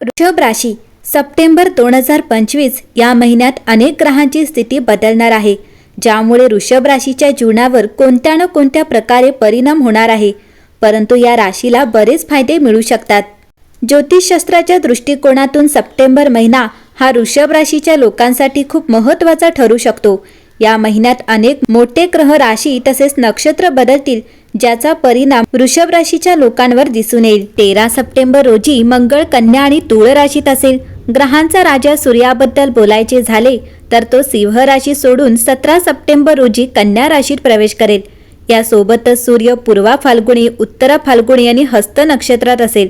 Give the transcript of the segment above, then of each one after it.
वृषभ राशी सप्टेंबर दोन हजार पंचवीस या महिन्यात अनेक ग्रहांची स्थिती बदलणार आहे ज्यामुळे वृषभ राशीच्या जीवनावर कोणत्या न कोणत्या प्रकारे परिणाम होणार आहे परंतु या राशीला बरेच फायदे मिळू शकतात. ज्योतिषशास्त्राच्या दृष्टिकोनातून सप्टेंबर महिना हा वृषभ राशीच्या लोकांसाठी खूप महत्त्वाचा ठरू शकतो. या महिन्यात अनेक मोठे ग्रह राशी तसेच नक्षत्र बदलतील ज्याचा परिणाम वृषभ राशीच्या लोकांवर दिसून येईल. तेरा सप्टेंबर रोजी मंगळ कन्या आणि तुळ राशीत असेल. ग्रहांचा राजा सूर्याबद्दल बोलायचे झाले तर तो सिंह राशी सोडून सतरा सप्टेंबर रोजी कन्या राशीत प्रवेश करेल. यासोबतच सूर्य पूर्वा फाल्गुणी उत्तरा फाल्गुणी आणि हस्त नक्षत्रात असेल.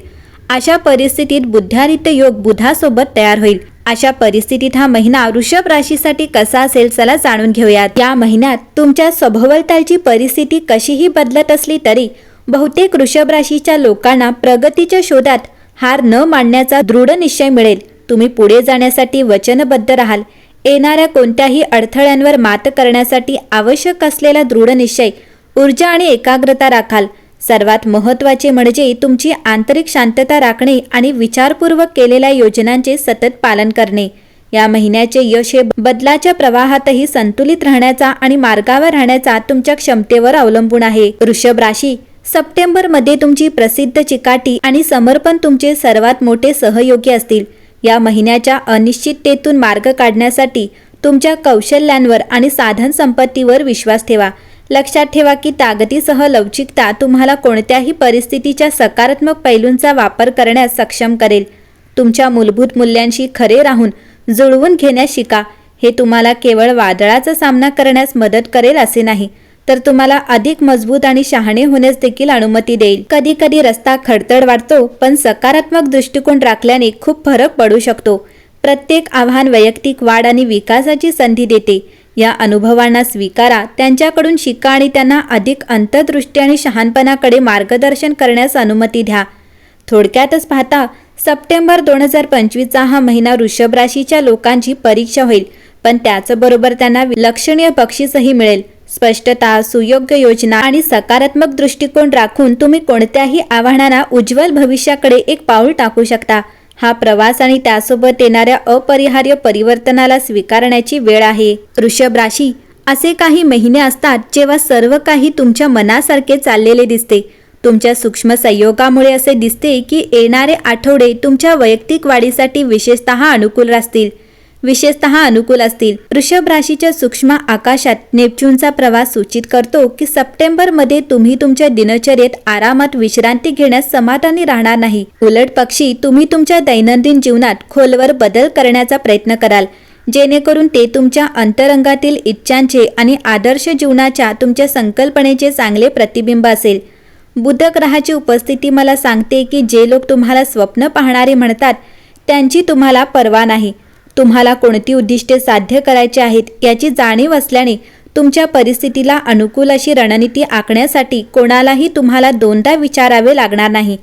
अशा परिस्थितीत बुद्धादित्य योग बुधासोबत तयार होईल. अशा परिस्थितीत हा महिना वृषभ राशीसाठी कसा असेल चला जाणून घेऊयात. या महिन्यात तुमच्या सभोवतालची परिस्थिती कशीही बदलत असली तरी बहुतेक वृषभ राशीच्या लोकांना प्रगतीच्या शोधात हार न मानण्याचा दृढ निश्चय मिळेल. तुम्ही पुढे जाण्यासाठी वचनबद्ध राहाल. येणाऱ्या कोणत्याही अडथळ्यांवर मात करण्यासाठी आवश्यक असलेला दृढ निश्चय ऊर्जा आणि एकाग्रता राखाल. सर्वात महत्त्वाचे म्हणजे तुमची आंतरिक शांतता राखणे आणि विचारपूर्वक केलेल्या योजनांचे सतत पालन करणे. या महिन्याचे यश हे बदलाच्या प्रवाहातही संतुलित राहण्याचा आणि मार्गावर राहण्याचा तुमच्या क्षमतेवर अवलंबून आहे. वृषभ राशी सप्टेंबरमध्ये तुमची प्रसिद्ध चिकाटी आणि समर्पण तुमचे सर्वात मोठे सहयोगी असतील. या महिन्याच्या अनिश्चिततेतून मार्ग काढण्यासाठी तुमच्या कौशल्यांवर आणि साधन संपत्तीवर विश्वास ठेवा. लक्षात ठेवा की ताकदीसह लवचिकता तुम्हाला कोणत्याही परिस्थितीच्या सकारात्मक पैलूंचा वापर करण्यास सक्षम करेल. तुमच्या मूलभूत मूल्यांशी खरे राहून जुळवून घेण्यास शिका. हे तुम्हाला केवळ वादळाचा सामना करण्यास मदत करेल असे नाही तर तुम्हाला अधिक मजबूत आणि शहाणे होण्यास देखील अनुमती देईल. कधी कधी रस्ता खडतड वाटतो पण सकारात्मक दृष्टिकोन राखल्याने खूप फरक पडू शकतो. प्रत्येक आव्हान वैयक्तिक वाढ आणि विकासाची संधी देते. या अनुभवांना स्वीकारा. त्यांच्याकडून शिका आणि त्यांना अधिक अंतर्दृष्टी आणि शहाणपणाकडे मार्गदर्शन करण्यास अनुमती द्या. थोडक्यातच पाहता सप्टेंबर दोन हजार पंचवीसचा हा महिना वृषभ राशीच्या लोकांची परीक्षा होईल. पण त्याचबरोबर त्यांना लक्षणीय बक्षीसही मिळेल. स्पष्टता सुयोग्य योजना आणि सकारात्मक दृष्टिकोन राखून तुम्ही कोणत्याही आव्हानांना उज्ज्वल भविष्याकडे एक पाऊल टाकू शकता. हा प्रवास आणि त्यासोबत येणाऱ्या अपरिहार्य परिवर्तनाला स्वीकारण्याची वेळ आहे. वृषभ राशी असे काही महिने असतात जेव्हा सर्व काही तुमच्या मनासारखे चाललेले दिसते. तुमच्या सूक्ष्म संयोगामुळे असे दिसते की येणारे आठवडे तुमच्या वैयक्तिक वाढीसाठी विशेषतः अनुकूल असतील विशेषतः अनुकूल असतील. वृषभ राशीच्या सूक्ष्म आकाशात नेपच्यूनचा प्रवास सूचित करतो की सप्टेंबरमध्ये तुम्ही तुमच्या दिनचर्येत आरामात विश्रांती घेण्यास समाधानी राहणार नाही. उलट पक्षी तुम्ही तुमच्या दैनंदिन जीवनात खोलवर बदल करण्याचा प्रयत्न कराल. जेणेकरून ते तुमच्या अंतरंगातील इच्छांचे आणि आदर्श जीवनाच्या तुमच्या संकल्पनेचे चांगले प्रतिबिंब असेल. बुध ग्रहाची उपस्थिती मला सांगते की जे लोक तुम्हाला स्वप्न पाहणारे म्हणतात त्यांची तुम्हाला पर्वा नाही. तुम्हाला कोणती उद्दिष्टे साध्य करायची आहेत याची जाणीव असल्याने तुमच्या परिस्थितीला अनुकूल अशी रणनीती आखण्यासाठी कोणालाही तुम्हाला दोनदा विचारावे लागणार नाही.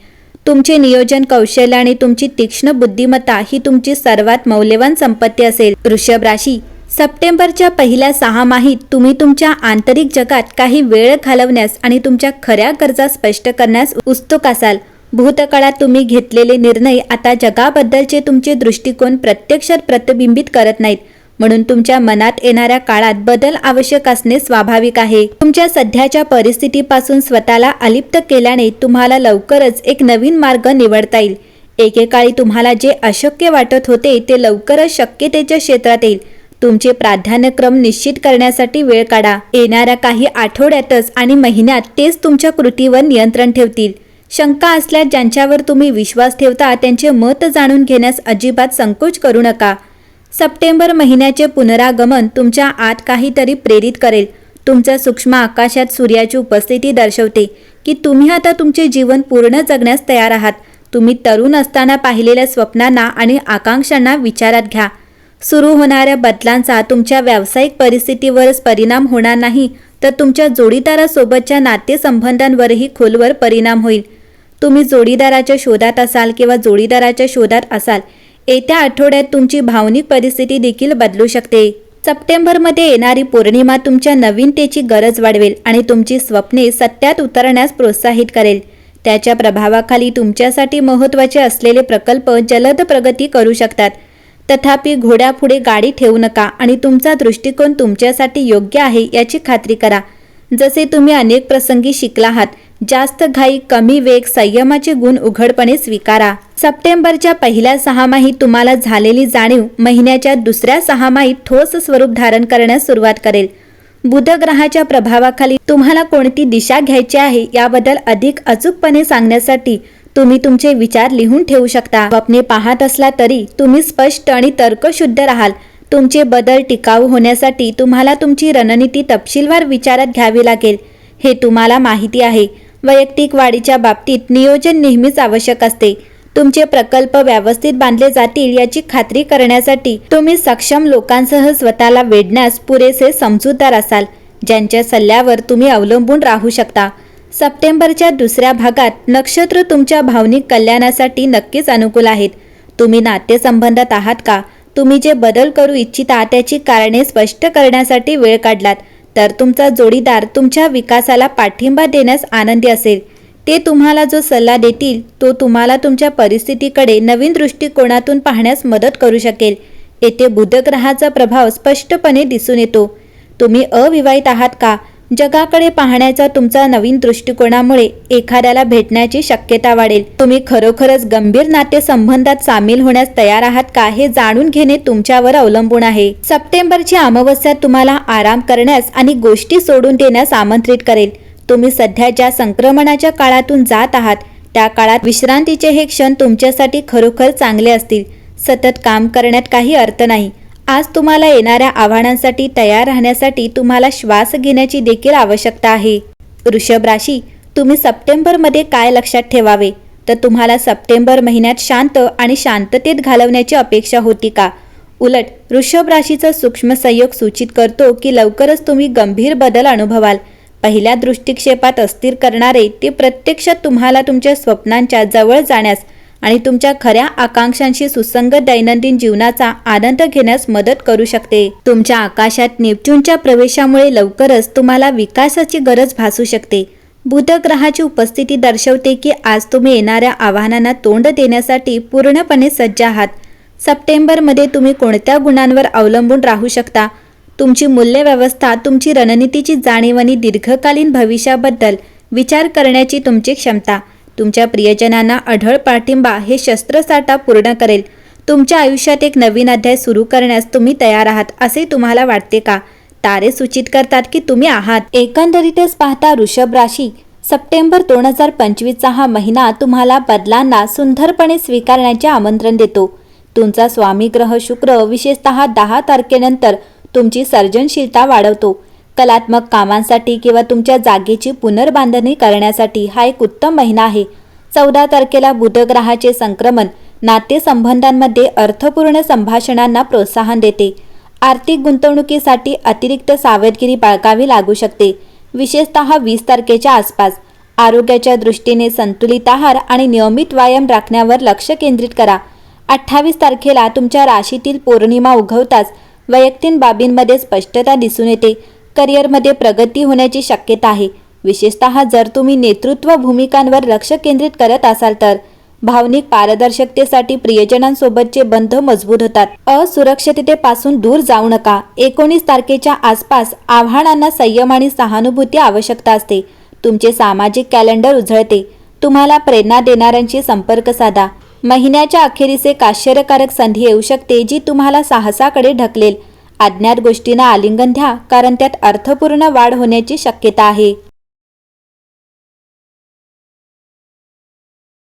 तुमचे नियोजन कौशल्य आणि तुमची तीक्ष्ण बुद्धिमत्ता ही तुमची सर्वात मौल्यवान संपत्ती असेल. वृषभ राशी सप्टेंबरच्या पहिल्या सहा माहीत तुम्ही तुमच्या आंतरिक जगात काही वेळ घालवण्यास आणि तुमच्या खऱ्या गरजा स्पष्ट करण्यास उत्सुक असाल. भूतकाळात तुम्ही घेतलेले निर्णय आता जगाबद्दलचे तुमचे दृष्टिकोन प्रत्यक्षात प्रतिबिंबित करत नाहीत. म्हणून तुमच्या मनात येणाऱ्या काळात बदल आवश्यक असणे स्वाभाविक आहे. तुमच्या सध्याच्या परिस्थितीपासून स्वतःला अलिप्त केल्याने तुम्हाला लवकरच एक नवीन मार्ग निवडता येईल. एकेकाळी तुम्हाला जे अशक्य वाटत होते ते लवकरच शक्यतेच्या क्षेत्रात येईल. तुमचे प्राधान्यक्रम निश्चित करण्यासाठी वेळ काढा. येणाऱ्या काही आठवड्यातच आणि महिन्यात तेच तुमच्या कृतीवर नियंत्रण ठेवतील. शंका असल्यास ज्यांच्यावर तुम्ही विश्वास ठेवता त्यांचे मत जाणून घेण्यास अजिबात संकोच करू नका. सप्टेंबर महिन्याचे पुनरागमन तुमच्या आत काहीतरी प्रेरित करेल. तुमच्या सूक्ष्म आकाशात सूर्याची उपस्थिती दर्शवते की तुम्ही आता तुमचे जीवन पूर्ण जगण्यास तयार आहात. तुम्ही तरुण असताना पाहिलेल्या स्वप्नांना आणि आकांक्षांना विचारात घ्या. सुरू होणाऱ्या बदलांचा तुमच्या व्यावसायिक परिस्थितीवरच परिणाम होणार नाही तर तुमच्या जोडीदारासोबतच्या नातेसंबंधांवरही खोलवर परिणाम होईल. तुम्ही जोडीदाराच्या शोधात असाल किंवा जोडीदाराच्या शोधात असाल येत्या आठवड्यात तुमची भावनिक परिस्थिती देखील बदलू शकते. सप्टेंबरमध्ये येणारी पौर्णिमा तुमच्या नवीनतेची गरज वाढवेल आणि तुमची स्वप्ने सत्यात उतरण्यास प्रोत्साहित करेल. त्याच्या प्रभावाखाली तुमच्यासाठी महत्त्वाचे असलेले प्रकल्प जलद प्रगती करू शकतात. तथापि घोड्यापुढे गाडी ठेवू नका आणि तुमचा दृष्टिकोन तुमच्यासाठी योग्य आहे याची खात्री करा. जसे तुम्ही अनेक प्रसंगी शिकला आहात जास्त घाई कमी वेग संयमाचे गुण उघडपणे स्वीकारा. सप्टेंबरच्या पहिल्या सहामाहीत तुम्हाला झालेली जाणीव महिन्याच्या दुसऱ्या सहामाहीत ठोस स्वरूप धारण करण्यास सुरुवात करेल. बुध ग्रहाच्या प्रभावाखाली तुम्हाला कोणती दिशा घ्यायची आहे याबद्दल अधिक अचूकपणे सांगण्यासाठी तुम्ही तुमचे विचार लिहून ठेवू शकता. स्वप्ने पाहत असला तरी तुम्ही स्पष्ट आणि तर्कशुद्ध राहाल. तुमचे बदल टिकाऊ होण्यासाठी तुम्हाला तुमची रणनीती तपशीलवार विचारात घ्यावी लागेल. हे तुम्हाला माहिती आहे. वैयक्तिक वाढीच्या बाबतीत नियोजन नेहमीच आवश्यक असते. तुमचे प्रकल्प व्यवस्थित बांधले जातील याची खात्री करण्यासाठी तुम्ही सक्षम लोकांसह स्वतःला वेढण्यास पुरेसे समजूतदार असाल. ज्यांच्या सल्ल्यावर तुम्ही अवलंबून राहू शकता. सप्टेंबरच्या दुसऱ्या भागात नक्षत्र तुमच्या भावनिक कल्याणासाठी नक्कीच अनुकूल आहेत. तुम्ही नातेसंबंधात आहात का? तुम्ही जे बदल करू इच्छिता त्याची कारणे स्पष्ट करण्यासाठी वेळ काढलात. तर तुमचा जोडीदार तुमच्या विकासाला पाठिंबा देण्यास आनंदी असेल. ते तुम्हाला जो सल्ला देतील तो तुम्हाला तुमच्या परिस्थितीकडे नवीन दृष्टिकोनातून पाहण्यास मदत करू शकेल. येथे बुधग्रहाचा प्रभाव स्पष्टपणे दिसून येतो. तुम्ही अविवाहित आहात का? जगाकडे पाहण्याचा तुमचा नवीन दृष्टिकोनामुळे एखाद्याला भेटण्याची शक्यता वाढेल. तुम्ही खरोखरच गंभीर नातेसंबंधात सामील होण्यास तयार आहात का हे जाणून घेणे तुमच्यावर अवलंबून आहे. सप्टेंबरची अमावस्या तुम्हाला आराम करण्यास आणि गोष्टी सोडून देण्यास आमंत्रित करेल. तुम्ही सध्या ज्या संक्रमणाच्या काळातून जात आहात त्या काळात विश्रांतीचे हे क्षण तुमच्यासाठी खरोखर चांगले असतील. सतत काम करण्यात काही अर्थ नाही. आज तुम्हाला येणाऱ्या आव्हानांसाठी तयार राहण्यासाठी तुम्हाला श्वास घेण्याची देखील आवश्यकता आहे. वृषभ राशी तुम्ही सप्टेंबरमध्ये काय लक्षात ठेवावे? तर तुम्हाला सप्टेंबर महिन्यात शांत आणि शांततेत घालवण्याची अपेक्षा होती का? उलट वृषभ राशीचा सूक्ष्म संयोग सूचित करतो की लवकरच तुम्ही गंभीर बदल अनुभवाल. पहिल्या दृष्टिक्षेपात अस्थिर करणारे ते प्रत्यक्षात तुम्हाला तुमच्या स्वप्नांच्या जवळ जाण्यास आणि तुमच्या खऱ्या आकांक्षांशी सुसंगत दैनंदिन जीवनाचा आनंद घेण्यास मदत करू शकते. तुमच्या आकाशात नेपच्यूनच्या प्रवेशामुळे लवकरच तुम्हाला विकासाची गरज भासू शकते. बुध ग्रहाची उपस्थिती दर्शवते की आज तुम्ही येणाऱ्या आव्हानांना तोंड देण्यासाठी पूर्णपणे सज्ज आहात. सप्टेंबरमध्ये तुम्ही कोणत्या गुणांवर अवलंबून राहू शकता? तुमची मूल्यव्यवस्था तुमची रणनीतीची जाणीव आणि दीर्घकालीन भविष्याबद्दल विचार करण्याची तुमची क्षमता. तुमच्या प्रियजनांना अढळ पाठिंबा हे शस्त्रसाठा पूर्ण करेल. तुमच्या आयुष्यात एक नवीन अध्याय सुरू करण्यास तुम्ही तयार आहात असे तुम्हाला वाटते का? तारे सूचित करतात की तुम्ही आहात. एकंदरीतच पाहता वृषभ राशी. सप्टेंबर दोन हजार पंचवीसचा हा महिना तुम्हाला बदलांना सुंदरपणे स्वीकारण्याचे आमंत्रण देतो. तुमचा स्वामी ग्रह शुक्र विशेषतः दहा तारखेनंतर तुमची सर्जनशीलता वाढवतो. कलात्मक कामांसाठी किंवा तुमच्या जागेची पुनर्बांधणी करण्यासाठी हा एक उत्तम महिना आहे. चौदा तारखेला बुधग्रहाचे संक्रमण नातेसंबंधांमध्ये अर्थपूर्ण संभाषणांना प्रोत्साहन देते. आर्थिक गुंतवणुकीसाठी अतिरिक्त सावधगिरी बाळगावी लागू शकते. विशेषतः वीस तारखेच्या आसपास. आरोग्याच्या दृष्टीने संतुलित आहार आणि नियमित व्यायाम राखण्यावर लक्ष केंद्रित करा. अठ्ठावीस तारखेला तुमच्या राशीतील पौर्णिमा उगवताच वैयक्तिक बाबींमध्ये स्पष्टता दिसून येते. करिअरमध्ये प्रगती होण्याची शक्यता आहे. विशेषतः जर तुम्ही नेतृत्व भूमिकांवर लक्ष केंद्रित करत असाल तर. भावनिक पारदर्शकतेसाठी प्रियजनांसोबतचे बंध मजबूत होतात. असुरक्षिततेपासून दूर जाऊ नका. एकोणीस तारखेच्या आसपास आव्हानांना संयम आणि सहानुभूती आवश्यकता असते. तुमचे सामाजिक कॅलेंडर उजळते. तुम्हाला प्रेरणा देणाऱ्यांशी संपर्क साधा. महिन्याच्या अखेरीस एक आश्चर्यकारक संधी येऊ शकते जी तुम्हाला साहसाकडे ढकलेल. अज्ञात गोष्टींना आलिंगन द्या कारण त्यात अर्थपूर्ण वाढ होण्याची शक्यता आहे.